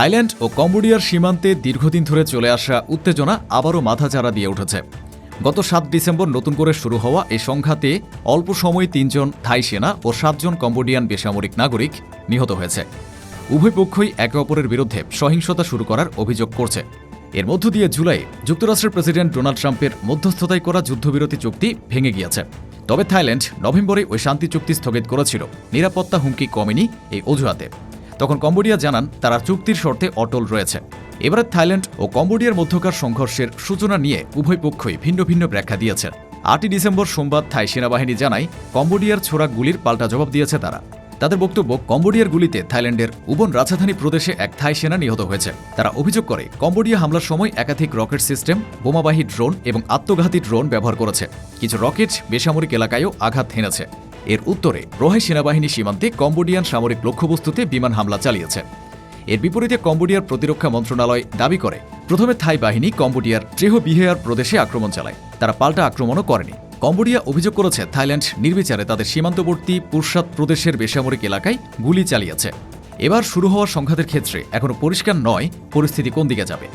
Thailand ও কম্বোডিয়ার সীমান্তে দীর্ঘদিন ধরে চলে আসা উত্তেজনা আবারও মাথাচাড়া দিয়ে উঠেছে। গত সাত ডিসেম্বর নতুন করে শুরু হওয়া এই সংঘাতে অল্প সময়ে তিনজন থাই সেনা ও সাতজন কম্বোডিয়ান বেসামরিক নাগরিক নিহত হয়েছে। উভয় পক্ষই একে অপরের বিরুদ্ধে সহিংসতা শুরু করার অভিযোগ করছে। এর মধ্য দিয়ে জুলাই যুক্তরাষ্ট্রের প্রেসিডেন্ট ডোনাল্ড ট্রাম্পের মধ্যস্থতায় করা যুদ্ধবিরতি চুক্তি ভেঙে গিয়েছে। তবে থাইল্যান্ড নভেম্বরে ওই শান্তি চুক্তি স্থগিত করেছিল। নিরাপত্তা হুমকি কমেনি এই অজুহাতে। তখন কম্বোডিয়া জানান তারা চুক্তির শর্তে অটল রয়েছে। এবারে থাইল্যান্ড ও কম্বোডিয়ার মধ্যকার সংঘর্ষের সূচনা নিয়ে উভয় পক্ষই ভিন্ন ভিন্ন ব্যাখ্যা দিয়েছে। আটই ডিসেম্বর সোমবার থাই সেনাবাহিনী জানায়, কম্বোডিয়ার ছোড়া গুলির পাল্টা জবাব দিয়েছে তারা। তাদের বক্তব্য, কম্বোডিয়ার গুলিতে থাইল্যান্ডের উবন রাজধানী প্রদেশে এক থাই সেনা নিহত হয়েছে। তারা অভিযোগ করে, কম্বোডিয়া হামলার সময় একাধিক রকেট সিস্টেম, বোমাবাহী ড্রোন এবং আত্মঘাতী ড্রোন ব্যবহার করেছে। কিছু রকেট বেসামরিক এলাকায়ও আঘাত হেনেছে। এর উত্তরে রোহাই সেনাবাহিনী সীমান্তে কম্বোডিয়ান সামরিক লক্ষ্যবস্তুতে বিমান হামলা চালিয়েছে। এর বিপরীতে কম্বোডিয়ার প্রতিরক্ষা মন্ত্রণালয় দাবি করে, প্রথমে থাই বাহিনী কম্বোডিয়ার ট্রেহো বিহেয়ার প্রদেশে আক্রমণ চালায়, তারা পাল্টা আক্রমণও করেনি। কম্বোডিয়া অভিযোগ করেছে, থাইল্যান্ড নির্বিচারে তাদের সীমান্তবর্তী পুরসাদ প্রদেশের বেসামরিক এলাকায় গুলি চালিয়েছে। এবার শুরু হওয়া সংঘাতের ক্ষেত্রে এখনও পরিষ্কার নয় পরিস্থিতি কোন দিকে যাবে।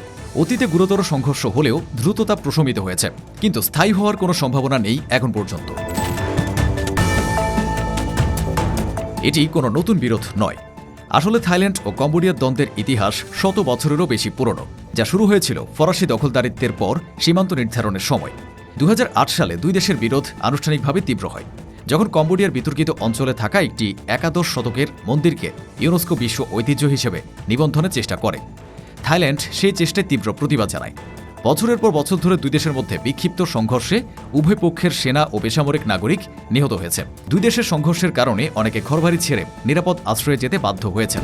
অতীতে গুরুতর সংঘর্ষ হলেও দ্রুততা প্রশমিত হয়েছে, কিন্তু স্থায়ী হওয়ার কোনো সম্ভাবনা নেই এখন পর্যন্ত। এটি কোনো নতুন বিরোধ নয়। আসলে থাইল্যান্ড ও কম্বোডিয়ার দ্বন্দ্বের ইতিহাস শত বছরেরও বেশি পুরনো, যা শুরু হয়েছিল ফরাসি দখলদারিত্বের পর সীমান্ত নির্ধারণের সময়। দু হাজার আট সালে দুই দেশের বিরোধ আনুষ্ঠানিকভাবে তীব্র হয়। যখন কম্বোডিয়ার বিতর্কিত অঞ্চলে থাকা একটি একাদশ শতকের মন্দিরকে ইউনেস্কো বিশ্ব ঐতিহ্য হিসেবে নিবন্ধনের চেষ্টা করে। থাইল্যান্ড সেই চেষ্টায় তীব্র প্রতিবাদ জানায়। বছরের পর বছর ধরে দুই দেশের মধ্যে বিক্ষিপ্ত সংঘর্ষে উভয় পক্ষের সেনা ও বেসামরিক নাগরিক নিহত হয়েছে। দুই দেশের সংঘর্ষের কারণে অনেকে ঘরবাড়ি ছেড়ে নিরাপদ আশ্রয়ে যেতে বাধ্য হয়েছেন।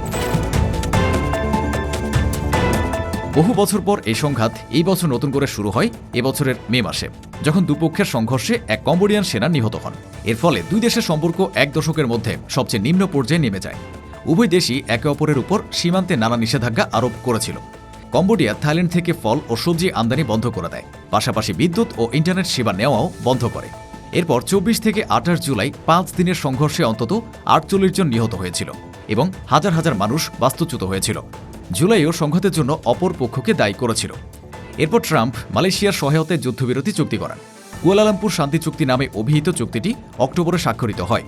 বহু বছর পর এই সংঘাত এই বছর নতুন করে শুরু হয় এবছরের মে মাসে, যখন দুপক্ষের সংঘর্ষে এক কম্বোডিয়ান সেনা নিহত হন। এর ফলে দুই দেশের সম্পর্ক এক দশকের মধ্যে সবচেয়ে নিম্ন পর্যায়ে নেমে যায়। উভয় দেশই একে অপরের উপর সীমান্তে নানা নিষেধাজ্ঞা আরোপ করেছিল। কম্বোডিয়া থাইল্যান্ড থেকে ফল ও সবজি আমদানি বন্ধ করে দেয়। পাশাপাশি বিদ্যুৎ ও ইন্টারনেট সেবা নেওয়াও বন্ধ করে। এরপর চব্বিশ থেকে আঠাশ জুলাই পাঁচ দিনের সংঘর্ষে অন্তত আটচল্লিশ জন নিহত হয়েছিল এবং হাজার হাজার মানুষ বাস্তুচ্যুত হয়েছিল। জুলাইও সংঘাতের জন্য অপর পক্ষকে দায়ী করেছিল। এরপর ট্রাম্প মালয়েশিয়ার সহায়তায় যুদ্ধবিরতি চুক্তি করান। কুয়ালালামপুর শান্তি চুক্তি নামে অভিহিত চুক্তিটি অক্টোবরে স্বাক্ষরিত হয়।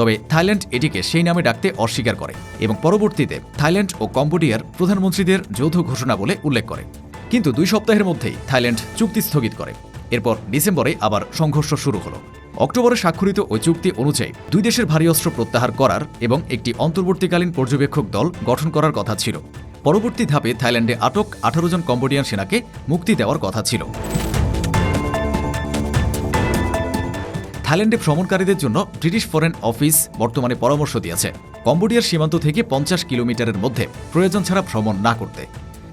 তবে থাইল্যান্ড এটিকে সেই নামে ডাকতে অস্বীকার করে এবং পরবর্তীতে থাইল্যান্ড ও কম্বোডিয়ার প্রধানমন্ত্রীদের যৌথ ঘোষণা বলে উল্লেখ করে। কিন্তু দুই সপ্তাহের মধ্যেই থাইল্যান্ড চুক্তি স্থগিত করে। এরপর ডিসেম্বরে আবার সংঘর্ষ শুরু হলো। অক্টোবরে স্বাক্ষরিত ওই চুক্তি অনুযায়ী দুই দেশের ভারী অস্ত্র প্রত্যাহার করার এবং একটি অন্তর্বর্তীকালীন পর্যবেক্ষক দল গঠন করার কথা ছিল। পরবর্তী ধাপে থাইল্যান্ডে আটক আঠারো জন কম্বোডিয়ান সেনাকে মুক্তি দেওয়ার কথা ছিল। থাইল্যান্ডে ভ্রমণকারীদের জন্য ব্রিটিশ ফরেন অফিস বর্তমানে পরামর্শ দিয়েছে। কম্বোডিয়ার সীমান্ত থেকে পঞ্চাশ কিলোমিটারের মধ্যে প্রয়োজন ছাড়া ভ্রমণ না করতে।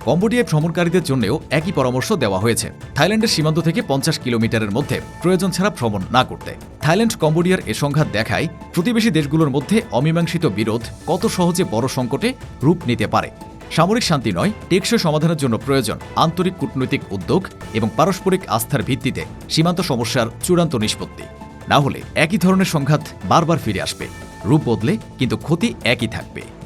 কম্বোডিয়ায় ভ্রমণকারীদের জন্যও একই পরামর্শ দেওয়া হয়েছে। থাইল্যান্ডের সীমান্ত থেকে পঞ্চাশ কিলোমিটারের মধ্যে প্রয়োজন ছাড়া ভ্রমণ না করতে। থাইল্যান্ড কম্বোডিয়ার এ সংঘাত দেখায়, প্রতিবেশী দেশগুলোর মধ্যে অমীমাংসিত বিরোধ কত সহজে বড় সংকটে রূপ নিতে পারে। সামরিক শান্তি নয়, টেকসই সমাধানের জন্য প্রয়োজন আন্তরিক কূটনৈতিক উদ্যোগ এবং পারস্পরিক আস্থার ভিত্তিতে সীমান্ত সমস্যার চূড়ান্ত নিষ্পত্তি। না হলে একই ধরনের সংঘাত বারবার ফিরে আসবে। রূপ বদলে কিন্তু ক্ষতি একই থাকবে।